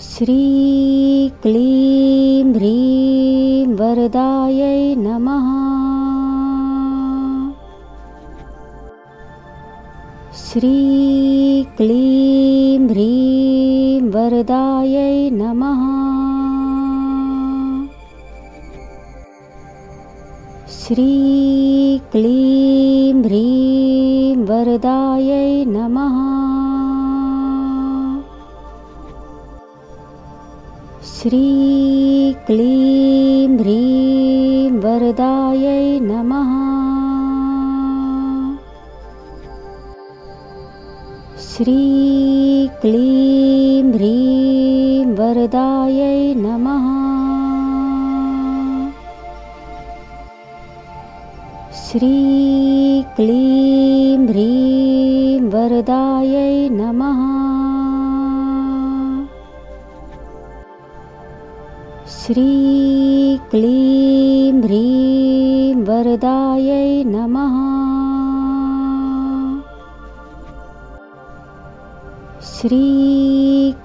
श्री क्लीं ह्रीं वरदायै नमः। श्री क्लीं ह्रीं वरदायै नमः। श्री क्लीं ह्रीं वरदायै श्री क्लीं ह्रीं वरदायै नमः। श्री क्लीं ह्रीं वरदायै नमः। श्री क्लीं ह्रीं वरदायै नमः श्री क्लीं ह्रीं वरदायै नमः। श्री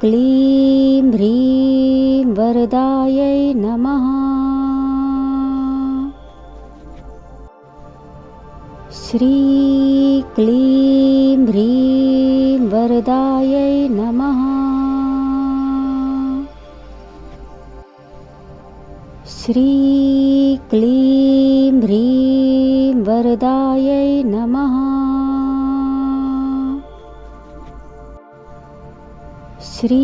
क्लीं ह्रीं वरदायै नमः। श्री क्लीं ह्रीं वरदायै नमः श्री क्लीं ह्रीं वरदायै नमः। श्री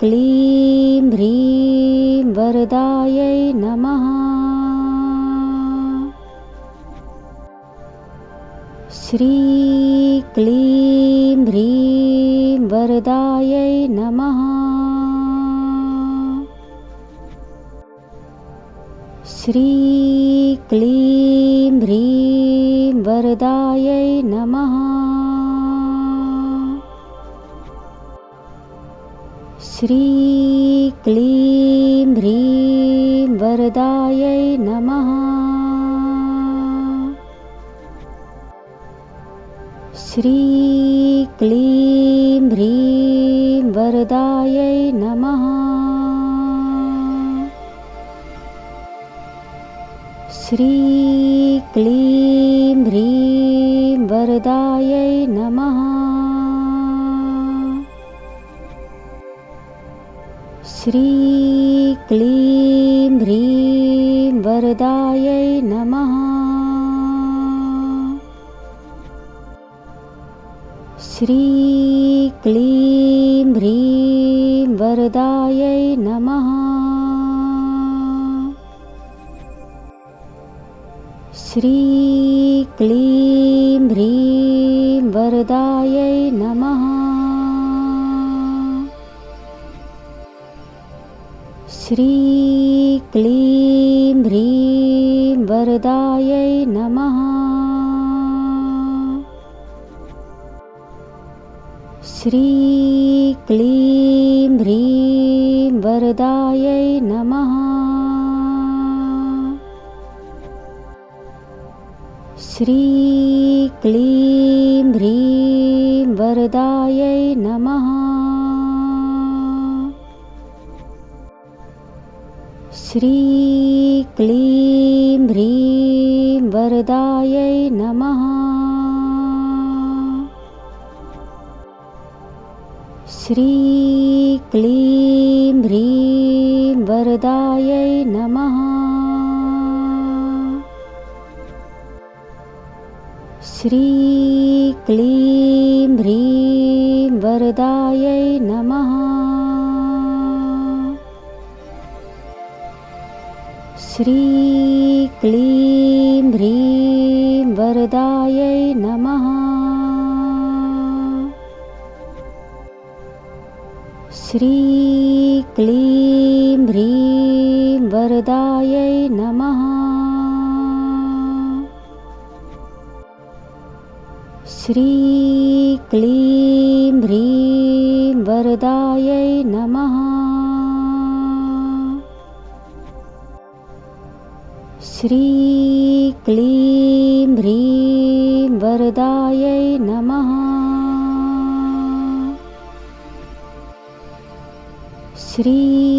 क्लीं ह्रीं वरदायै नमः। श्री क्लीं ह्रीं वरदायै नमः श्री क्लीं ह्रीं वरदायै नमः। श्री क्लीं ह्रीं वरदायै नमः। श्री क्लीं ह्रीं वरदायै नमः श्री क्लीं ह्रीं वरदायै नमः। श्री क्लीं ह्रीं वरदायै नमः। श्री क्लीं ह्रीं वरदायै नमः श्री क्लीं ह्रीं वरदायै नमः। श्री क्लीं ह्रीं वरदायै नमः। श्री क्लीं ह्रीं वरदायै नमः श्री क्लीं ह्रीं वरदायै नमः। श्री क्लीं ह्रीं वरदायै नमः। श्री क्लीं श्री क्लीं ह्रीं वरदायै नमः। श्री क्लीं ह्रीं वरदायै नमः। श्री श्री क्लीं ह्रीं वरदायै नमः। श्री क्लीं ह्रीं वरदायै नमः। श्री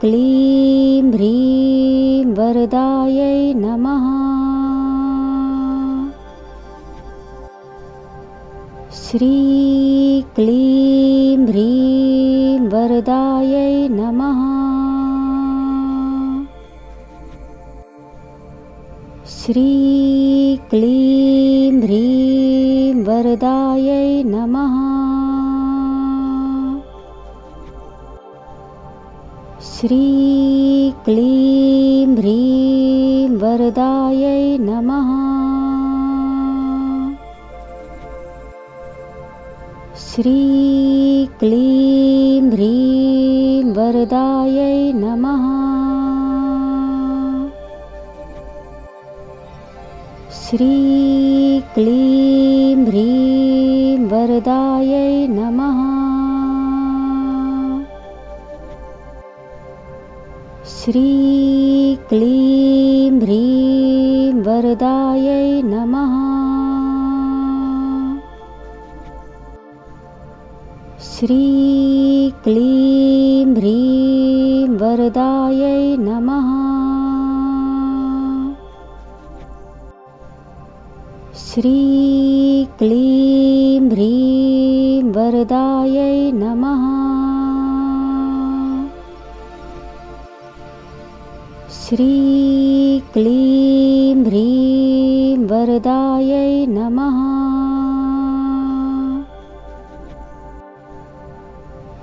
क्लीं ह्रीं वरदायै नमः। श्री क्लीं ह्रीं वरदायै नमः। श्री क्लीं ह्रीं वरदायै नमः श्री क्लीं ह्रीं वरदायै नमः। श्री क्लीं ह्रीं वरदायै नमः। श्री क्लीं श्री क्लीं ह्रीं वरदायै नमः। श्री क्लीं ह्रीं वरदायै नमः। श्री क्लीं ह्रीं वरदायै नमः श्री क्लीं ह्रीं वरदायै नमः।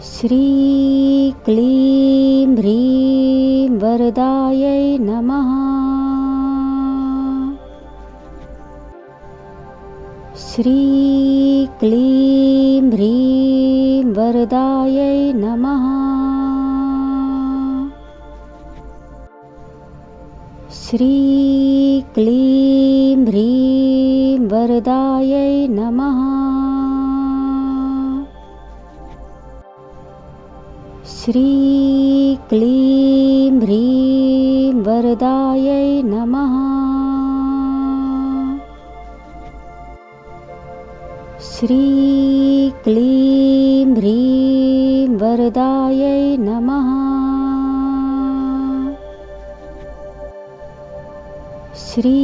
श्री क्लीं ह्रीं वरदायै नमः। श्री क्लीं ह्रीं वरदायै श्री क्लीं ह्रीं वरदायै नमः। श्री क्लीं ह्रीं वरदायै नमः। श्री क्लीं ह्रीं वरदायै नमः श्री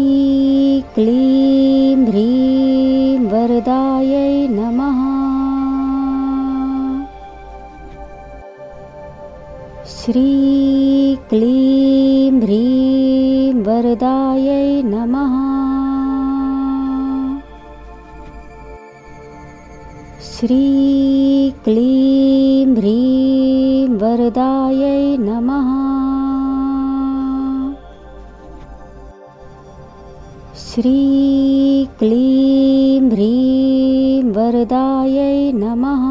क्लीं ह्रीं वरदायै नमः। श्री क्लीं ह्रीं वरदायै श्री क्लीं ह्रीं वरदायै नमः श्री क्लीं ह्रीं वरदायै नमः।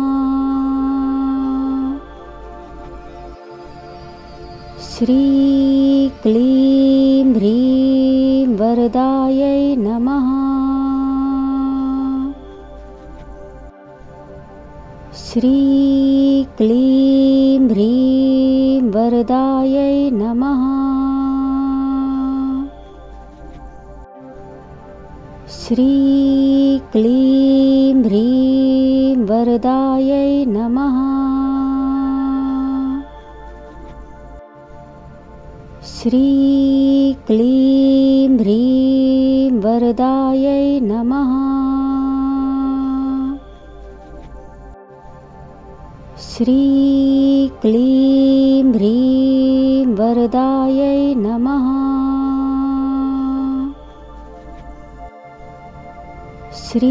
श्री क्लीं ह्रीं वरदायै नमः। श्री क्लीं ह्रीं वरदायै नमः श्री क्लीं ह्रीं वरदायै नमः। श्री क्लीं ह्रीं वरदायै नमः। श्री क्लीं ह्रीं वरदायै नमः श्री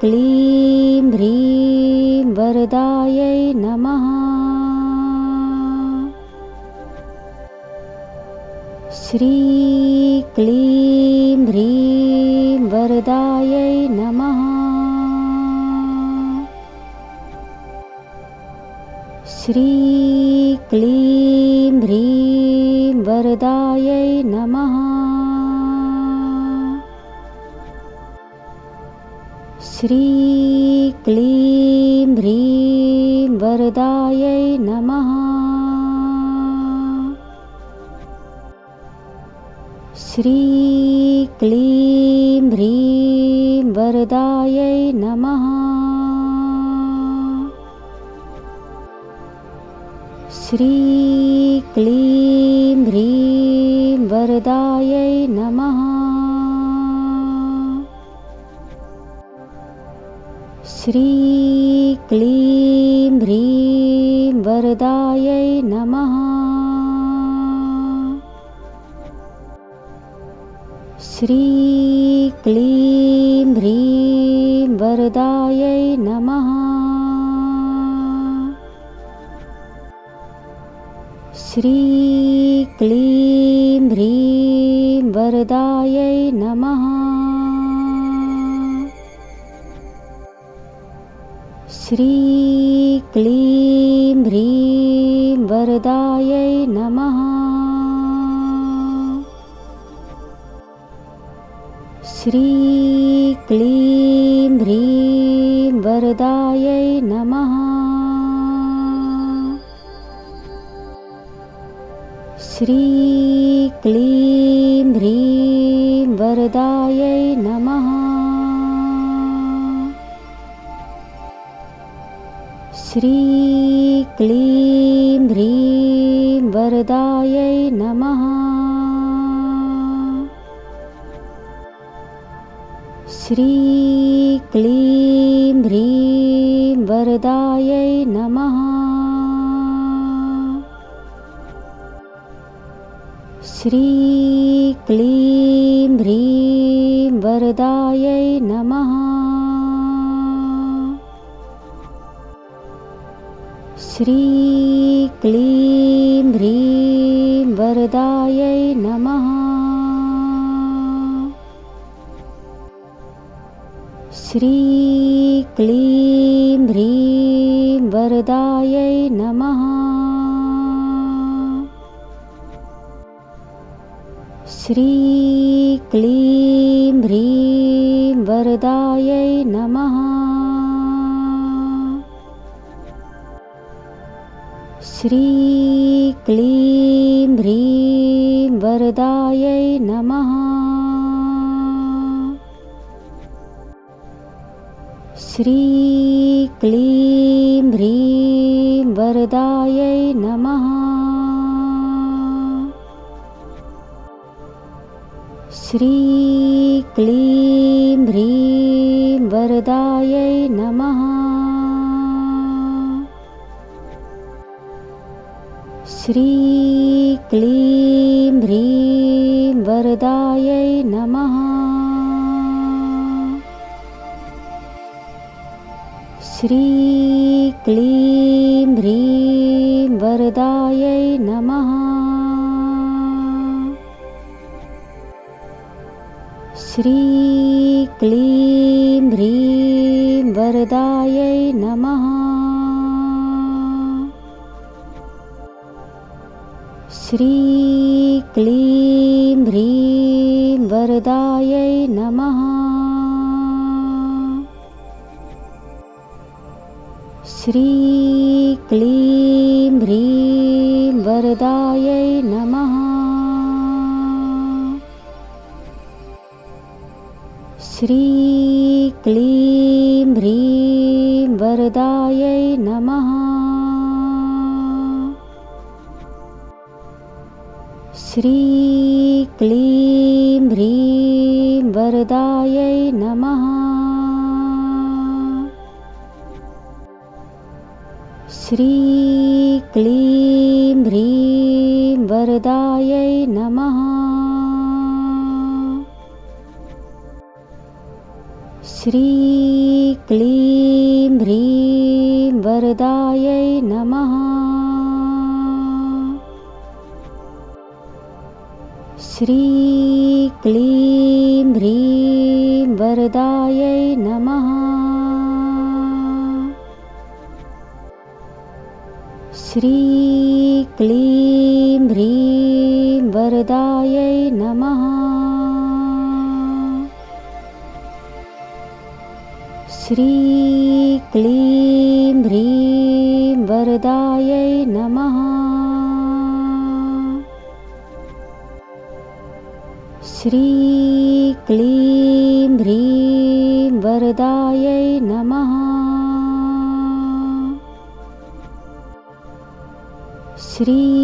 क्लीं ह्रीं वरदायै नमः। श्री क्लीं ह्रीं वरदायै नमः। श्री क्लीं ह्रीं वरदायै नमः श्री क्लीं ह्रीं वरदायै नमः। श्री क्लीं ह्रीं वरदायै नमः। श्री क्लीं ह्रीं वरदायै नमः श्री क्लीं ह्रीं वरदायै नमः। श्री क्लीं ह्रीं वरदायै नमः। श्री क्लीं ह्रीं वरदायै नमः श्री क्लीं ह्रीं वरदायै नमः। श्री क्लीं ह्रीं वरदायै नमः। श्री क्लीं श्री क्लीं ह्रीं वरदायै नमः। श्री क्लीं ह्रीं वरदायै नमः। श्री क्लीं ह्रीं वरदायै श्री क्लीं ह्रीं वरदायै नमः। श्री क्लीं ह्रीं वरदायै नमः। श्री क्लीं ह्रीं श्री क्लीं ह्रीं वरदायै नमः। श्री क्लीं ह्रीं वरदायै नमः। श्री क्लीं श्री क्लीं ह्रीं वरदायै नमः। श्री क्लीं ह्रीं वरदायै नमः। श्री क्लीं श्री क्लीं ह्रीं वरदायै नमः। श्री क्लीं ह्रीं वरदायै नमः। श्री श्री क्लीं ह्रीं वरदायै नमः। श्री क्लीं ह्रीं वरदायै नमः। श्री क्लीं ह्रीं वरदायै नमः श्री क्लीं ह्रीं वरदायै नमः। श्री क्लीं ह्रीं वरदायै नमः। श्री क्लीं श्री क्लीं ह्रीं वरदायै नमः। श्री